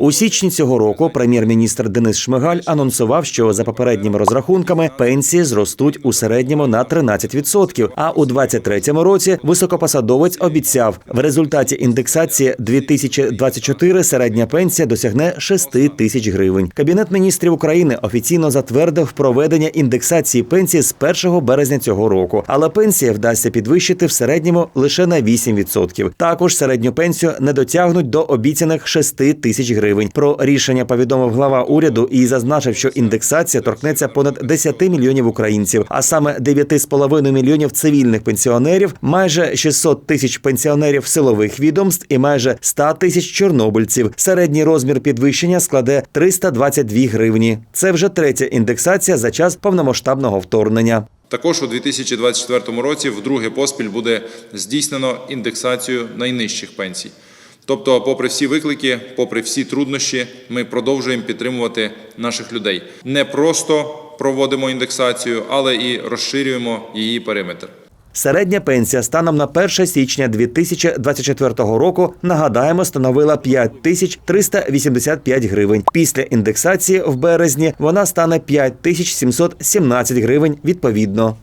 У січні цього року прем'єр-міністр Денис Шмигаль анонсував, що за попередніми розрахунками пенсії зростуть у середньому на 13%, А у 2023 році високопосадовець обіцяв, в результаті індексації 2024 середня пенсія досягне 6 тисяч гривень. Кабінет міністрів України офіційно затвердив проведення індексації пенсії з 1 березня цього року, але пенсія вдасться підвищити в середньому лише на 8%. Також середню пенсію не дотягнуть до обіцяних 6 тисяч гривень. Про рішення повідомив глава уряду і зазначив, що індексація торкнеться понад 10 мільйонів українців, а саме 9,5 мільйонів цивільних пенсіонерів, майже 600 тисяч пенсіонерів силових відомств і майже 100 тисяч чорнобильців. Середній розмір підвищення складе 322 гривні. Це вже третя індексація за час повномасштабного вторгнення. Також у 2024 році вдруге поспіль буде здійснено індексацію найнижчих пенсій. Тобто, попри всі виклики, попри всі труднощі, ми продовжуємо підтримувати наших людей. Не просто проводимо індексацію, але і розширюємо її периметр. Середня пенсія станом на 1 січня 2024 року, нагадаємо, становила 5385 гривень. Після індексації в березні вона стане 5717 гривень відповідно.